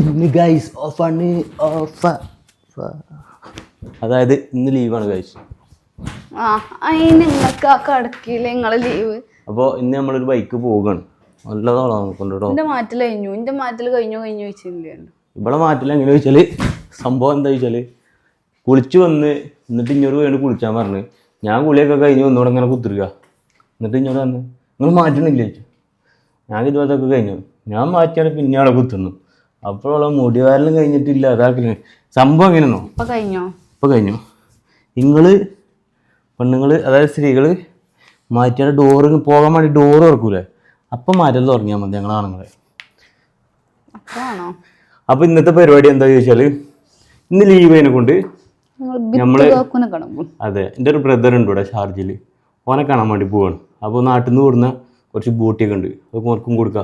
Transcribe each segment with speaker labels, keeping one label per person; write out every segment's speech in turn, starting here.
Speaker 1: ഇന്ന് ഗൈസ് ഓഫാണ് ഓഫ അതായത് ഇന്ന് ലീവാണ് ഗൈസ്
Speaker 2: ആ അതിന് നിങ്ങൾക്ക് ആ കടക്കില്ല നിങ്ങളെ ലീവ്
Speaker 1: അപ്പോൾ ഇന്ന് നമ്മളൊരു ബൈക്ക് പോവുകയാണ്
Speaker 2: എന്റെ മാറ്റൽ കഴിഞ്ഞു. എന്റെ മാറ്റൽ കഴിഞ്ഞു കഴിഞ്ഞു വെച്ചില്ലേ
Speaker 1: ഇവിടെ മാറ്റില്ല എങ്ങനെ ചോദിച്ചാൽ സംഭവം എന്താ ചോദിച്ചാൽ കുളിച്ചു വന്ന് എന്നിട്ട് ഇഞ്ഞോട് വേണ്ടി കുളിച്ചാൻ പറഞ്ഞു. ഞാൻ കുളിയൊക്കെ കഴിഞ്ഞ് ഒന്നുകൂടെ ഇങ്ങനെ കുത്തിരുക എന്നിട്ട് ഇഞ്ഞോട് വന്ന് നിങ്ങൾ മാറ്റണില്ല? ചോദിച്ചു ഞാൻ ഇതുപോലത്തെ കഴിഞ്ഞു. ഞാൻ മാറ്റിയാണ് പിന്നെ അവിടെ കുത്തുന്നു അപ്പോഴുള്ള മുടിവാരലും കഴിഞ്ഞിട്ടില്ല. അതാക്കൽ സംഭവം എങ്ങനെയാണോ
Speaker 2: ഇപ്പൊ കഴിഞ്ഞോ?
Speaker 1: ഇപ്പൊ കഴിഞ്ഞു. നിങ്ങൾ പെണ്ണുങ്ങൾ അതായത് സ്ത്രീകൾ മാറ്റിയാൽ ഡോറ് പോകാൻ വേണ്ടി ഡോറ് തുറക്കൂലേ? അപ്പൊ മാറ്റൽ തുടങ്ങിയാൽ മതി ഞങ്ങൾ ആണുങ്ങളെ. അപ്പൊ ഇന്നത്തെ പരിപാടി എന്താ ചോദിച്ചാൽ ഇന്ന് ലീവ്
Speaker 2: അതിനെ കൊണ്ട് നമ്മൾ
Speaker 1: അതെ എന്റെ ഒരു ബ്രദർ ഉണ്ട് ഇവിടെ ഷാർജിൽ ഓനെ കാണാൻ വേണ്ടി പോവാണ്. അപ്പോൾ നാട്ടിൽ നിന്ന് കൂടുന്ന കുറച്ച് ബൂട്ടിയൊക്കെ ഉണ്ട്. അത് ഓർക്കും കൊടുക്കുക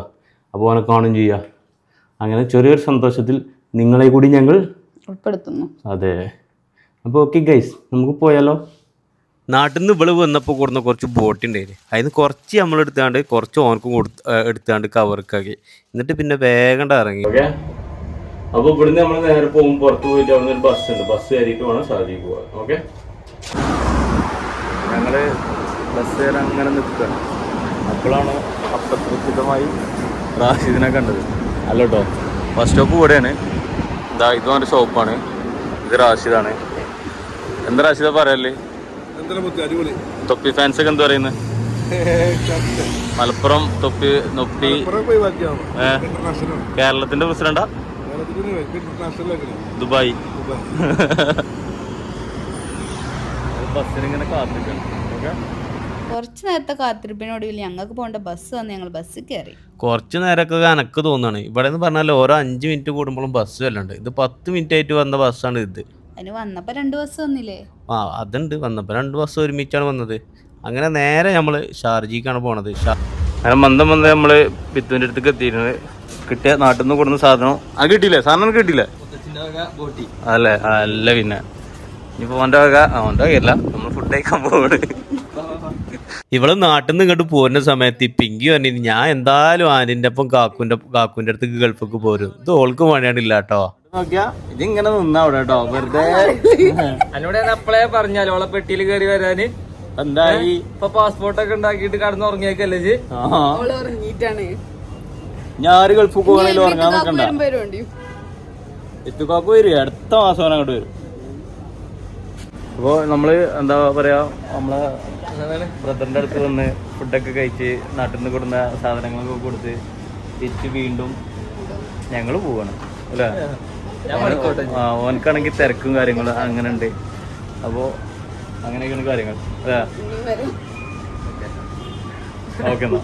Speaker 1: അപ്പോൾ ഓനെ കാണും ചെയ്യുക അങ്ങനെ ചെറിയൊരു സന്തോഷത്തിൽ നിങ്ങളെ കൂടി ഞങ്ങൾ
Speaker 2: ഉൾപ്പെടുത്തുന്നു.
Speaker 1: അതെ. അപ്പോൾ ഓക്കെ ഗൈസ് നമുക്ക് പോയാലോ? നാട്ടിൽ നിന്ന് ഇവൾ വന്നപ്പോൾ കൊടുന്ന കുറച്ച് ബോട്ട് ഉണ്ടായിരുന്നു അതിന് കുറച്ച് നമ്മൾ എടുത്താണ്ട് കുറച്ച് ഓനക്കും കൊടുത്ത് എടുത്താണ്ട് കവർക്കാക്കി. എന്നിട്ട് പിന്നെ വേഗം ഇറങ്ങി. അപ്പൊ അപ്പോൾ ഇവിടുന്ന് നമ്മൾ നേരെ പോകും പുറത്ത് പോയിട്ട് അവിടെ ഒരു ബസ് ഉണ്ട്. ബസ് കയറിയിട്ട് വേണം സാധ്യ പോകാൻ ഓക്കെ ഞങ്ങൾ ബസ് കയറി അങ്ങനെ നിൽക്കുകയാണ് അപ്പോഴാണ് അപ്രതീക്ഷിതമായി റാഷിദിനെ കണ്ടത്. അല്ല കേട്ടോ ബസ് സ്റ്റോപ്പ് ഇവിടെയാണ്. ഇതാ ഇത് ഒരു ഷോപ്പാണ് ഇത് റാഷിദാണ്. എന്താ റാഷിദ പറയല്ലേ തൊപ്പി ഫാൻസ് ഒക്കെ എന്താ പറയുന്നത് മലപ്പുറം തൊപ്പി നൊപ്പി കേരളത്തിന്റെ പ്രസിഡന്റാ? ദുബായ്. ബസ്സിന് കാത്തിരിക്കണം. ഓക്കെ?
Speaker 2: കുറച്ച് നേരത്തെ കാത്തിരിപ്പിനൊടുവിൽ ഞങ്ങൾക്ക് പോകേണ്ട ബസ് വന്ന് ഞങ്ങൾ ബസ്സിൽ കയറി.
Speaker 1: കുറച്ച് നേരമൊക്കെ എനക്ക് തോന്നുകയാണ് ഇവിടെ എന്ന് പറഞ്ഞാൽ ഓരോ അഞ്ച് മിനിറ്റ് കൂടുമ്പോഴും ബസ് വല്ലണ്ട് ഇത് പത്ത് മിനിറ്റ് ആയിട്ട് വന്ന ബസ്സാണ് ഇത്.
Speaker 2: അതിന് വന്നപ്പോൾ രണ്ട് ബസ് വന്നില്ലേ?
Speaker 1: ആ അതുണ്ട്. വന്നപ്പോൾ രണ്ട് ബസ് ഒരുമിച്ചാണ് വന്നത്. അങ്ങനെ നേരെ നമ്മൾ ഷാർജിക്കാണ് പോണത്. അങ്ങനെ മന്ദം മന്ദം നമ്മൾ പിത്തുവിന്റെ അടുത്തേക്ക് എത്തിയിരുന്നത് കിട്ടിയ നാട്ടിൽ നിന്ന് കൊടുക്കുന്ന സാധനം. ആ കിട്ടിയില്ലേ? സാധനം കിട്ടിയില്ലേ? അല്ലേ? അല്ല പിന്നെ. ഇനിയിപ്പോൾ ഓന്റെ വക ഓന്റെ വകയല്ല. നമ്മൾ ഫുഡ് കഴിക്കാൻ പോവാണ്. ഇവൾ നാട്ടിൽ നിന്ന് ഇങ്ങോട്ട് പോരുന്ന സമയത്ത് ഈ പിങ്കി പറഞ്ഞു ഞാൻ എന്തായാലും ആനിന്റെ ഒപ്പം കാക്കുന്റെ കാക്കുന്റെ അടുത്ത് ഗൾഫക്ക് പോരും. ഇത് ഓൾക്ക് പണിയാണില്ല കേട്ടോ നോക്കിയാ ഇതിങ്ങനെ നിന്നാ അവിടെ കേട്ടോ വെറുതെ.
Speaker 3: എന്നോട് ഞാൻ അപ്പളേ പറഞ്ഞാലോ ഓളെ പെട്ടിയിൽ കയറി വരാന്.
Speaker 1: എന്തായി
Speaker 3: ഇപ്പൊ പാസ്പോർട്ടൊക്കെ ഉണ്ടാക്കിയിട്ട് കടന്ന് ഉറങ്ങിയേക്കല്ലേ
Speaker 2: ഗൾഫ്
Speaker 1: ഞാൻ ഗൾഫിൽ പോകണമെങ്കിൽ ഉറങ്ങാൻ നോക്കണ്ട.
Speaker 2: വരുമ്പോണ്ടി
Speaker 1: എത്തുകാക്ക് വരും അടുത്ത മാസം അങ്ങോട്ട് വരും. അപ്പോൾ നമ്മൾ എന്താ പറയാ നമ്മളെ ബ്രദറിന്റെ അടുത്ത് വന്ന് ഫുഡൊക്കെ കഴിച്ച് നാട്ടിൽ നിന്ന് കൊടുന്ന സാധനങ്ങളൊക്കെ കൊടുത്ത് തിരിച്ച് വീണ്ടും ഞങ്ങൾ പോവാണ് അല്ലേ? ആ ഓനക്കാണെങ്കിൽ തിരക്കും കാര്യങ്ങളും അങ്ങനെ ഉണ്ട് അപ്പോൾ അങ്ങനെയൊക്കെയാണ് കാര്യങ്ങൾ അല്ലേ? ഓക്കെ എന്നാ.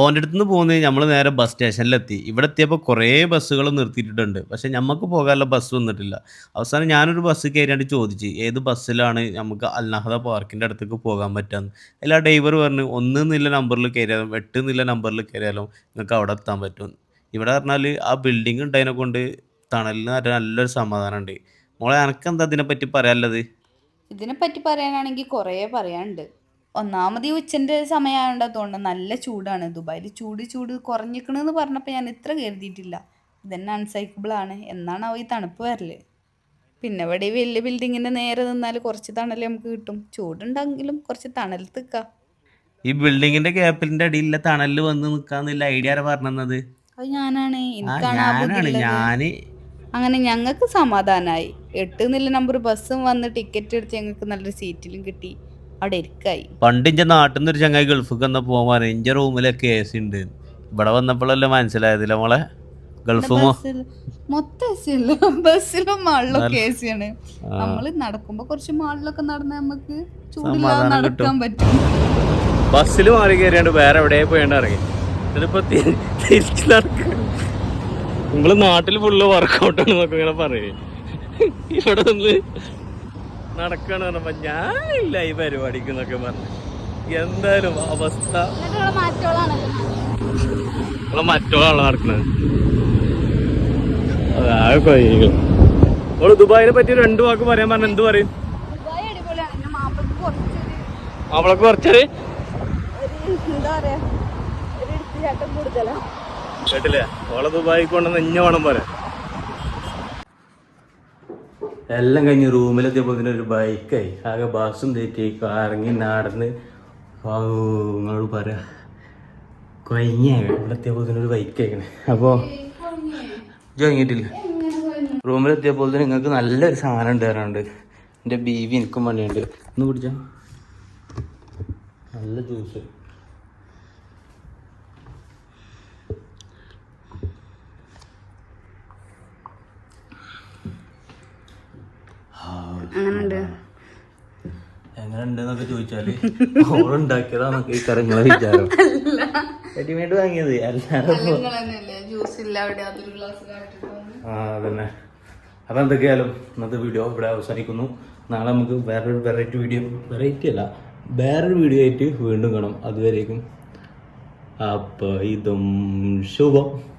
Speaker 1: ഓന്റെ അടുത്ത് നിന്ന് പോകുന്നത് നമ്മൾ നേരെ ബസ് സ്റ്റേഷനിലെത്തി ഇവിടെ എത്തിയപ്പോൾ കുറേ ബസ്സുകൾ നിർത്തിയിട്ടുണ്ട് പക്ഷേ നമുക്ക് പോകാനുള്ള ബസ് വന്നിട്ടില്ല. അവസാനം ഞാനൊരു ബസ് കയറിയാണ്ട് ചോദിച്ചു ഏത് ബസ്സിലാണ് നമുക്ക് അൽനഹദ പാർക്കിന്റെ അടുത്തേക്ക് പോകാൻ പറ്റാന്ന്. എല്ലാ ഡ്രൈവർ പറഞ്ഞു ഒന്ന് എന്നുള്ള നമ്പറിൽ കയറിയാലും എട്ട് എന്നുള്ള നമ്പറിൽ കയറിയാലും നിങ്ങൾക്ക് അവിടെ എത്താൻ പറ്റും. ഇവിടെ പറഞ്ഞാൽ ആ ബിൽഡിംഗ് ഉണ്ടായതിനെ കൊണ്ട് തണലിന് നല്ലൊരു സമാധാനമുണ്ട് മോളെ എനക്കെന്താ ഇതിനെപ്പറ്റി പറയാനുള്ളത്?
Speaker 2: ഇതിനെപ്പറ്റി പറയാനാണെങ്കിൽ കുറേ പറയാനുണ്ട്. ഒന്നാമത് ഈ ഉച്ചന്റെ സമയമായതുകൊണ്ട് തോന്നുന്നത് നല്ല ചൂടാണ്. ദുബായിൽ ചൂട് ചൂട് കുറഞ്ഞിക്കണെന്ന് പറഞ്ഞപ്പോൾ ഞാൻ ഇത്ര കരുതിയിട്ടില്ല. ഇതന്നെ അൺസൈക്കബിൾ ആണ്. എന്നാണ് അവ ഈ തണുപ്പ് വരൽ. പിന്നെ ഇവിടെ ഈ വലിയ ബിൽഡിങ്ങിന്റെ നേരെ നിന്നാൽ കുറച്ച് തണൽ നമുക്ക് കിട്ടും. ചൂടുണ്ടെങ്കിലും കുറച്ച് തണൽ നിൽക്കാം
Speaker 1: ഈ ബിൽഡിങ്ങിന്റെ ഗ്യാപ്പിന്റെ അടിയിലെ തണലിൽ വന്ന് നിൽക്കാന്നുള്ള ഐഡിയ പറഞ്ഞത്
Speaker 2: അത് ഞാനാണ്. എനിക്കാണ്.
Speaker 1: ഞാൻ
Speaker 2: അങ്ങനെ ഞങ്ങൾക്ക് സമാധാനമായി എട്ട് എന്നുള്ള നമ്പർ ബസ്സും വന്ന് ടിക്കറ്റ് എടുത്ത് ഞങ്ങൾക്ക് നല്ലൊരു സീറ്റിലും കിട്ടി. അവിടെ ഇരിക്കായി.
Speaker 1: പണ്ട് ഇന്റെ നാട്ടിൽ നിന്ന് ഒരു ചങ്ങായി ഗൾഫിൽ വന്ന പോവാൻ ഇന്റെ റൂമിലൊക്കെ എ സി ഉണ്ട് ഇവിടെ വന്നപ്പോഴല്ലേ മനസ്സിലായതില്ല മോളെ? ഗൾഫ്
Speaker 2: മൊത്തം ബസ്സിലും മാളിലൊക്കെ എ സി ആണ് നമ്മൾ നടക്കുമ്പോ കുറച്ച് മാളിലൊക്കെ നടന്ന് നമുക്ക് ചൂടില്ലാതെ നടക്കാൻ പറ്റും.
Speaker 1: ബസ്സിൽ മാറി കയറിയാണ്ട് വേറെ എവിടെ പോയാണ്ട് ഇറങ്ങി. ഇതിപ്പോ തിരിച്ചു നടക്കുക നിങ്ങൾ നാട്ടിൽ ഫുള്ള് വർക്കൗട്ടാണ് എന്നൊക്കെ ഇങ്ങനെ പറയേ. ഇവിടെ നിന്ന് നടക്കാണ് ഞാനില്ല ഈ പരിപാടിക്ക് എന്നൊക്കെ പറഞ്ഞു. എന്തായാലും അവസ്ഥ. മറ്റോളാണല്ലോ നടക്കുന്നത്. അതാകെ ദുബായിനെ പറ്റി രണ്ടു വാക്ക് പറയാൻ പറഞ്ഞ എന്ത് പറയും? കുറച്ചൊരു
Speaker 2: പറയാ എടുത്തുചാട്ടം കൂടുതലാ.
Speaker 1: കേട്ടില്ലേ? ഓളെ ദുബായി കൊണ്ടുവന്ന് ഇഞ്ഞ വേണം പോലെ എല്ലാം കഴിഞ്ഞ് റൂമിലെത്തിയപ്പോൾ ഒരു ബൈക്കായി ആകെ ബാസും തെറ്റി. ഇറങ്ങി നടന്ന്. നിങ്ങളോട് പറയാ. കൊയ്യ ഇവിടെ എത്തിയപ്പോൾ ഒരു ബൈക്കായിക്കണേ അപ്പോൾ കഴിഞ്ഞിട്ടില്ല റൂമിലെത്തിയപ്പോൾ തന്നെ നിങ്ങൾക്ക് നല്ലൊരു സാധനം ഉണ്ട് തരാനുണ്ട് എന്റെ ബീവി എനിക്കും വേണ്ടിയുണ്ട്. ഒന്ന് കുടിച്ചാ. നല്ല ജ്യൂസ്
Speaker 2: അങ്ങനുണ്ട്
Speaker 1: ചോദിച്ചാൽ ഓളുണ്ടാക്കിയതാന്നൊക്കെ ഈ കരങ്ങളെ വിചാരം. റെഡിമെയ്ഡ് വാങ്ങിയത്. ആ അതന്നെ. അപ്പം എന്തൊക്കെയായാലും ഇന്നത്തെ വീഡിയോ ഇവിടെ അവസാനിക്കുന്നു. നാളെ നമുക്ക് വേറൊരു വെറൈറ്റി വീഡിയോ വെറൈറ്റി അല്ല. വേറൊരു വീഡിയോ ആയിട്ട് വീണ്ടും കാണാം. അതുവരേക്കും അപ്പോൾ ഇതും ശുഭം.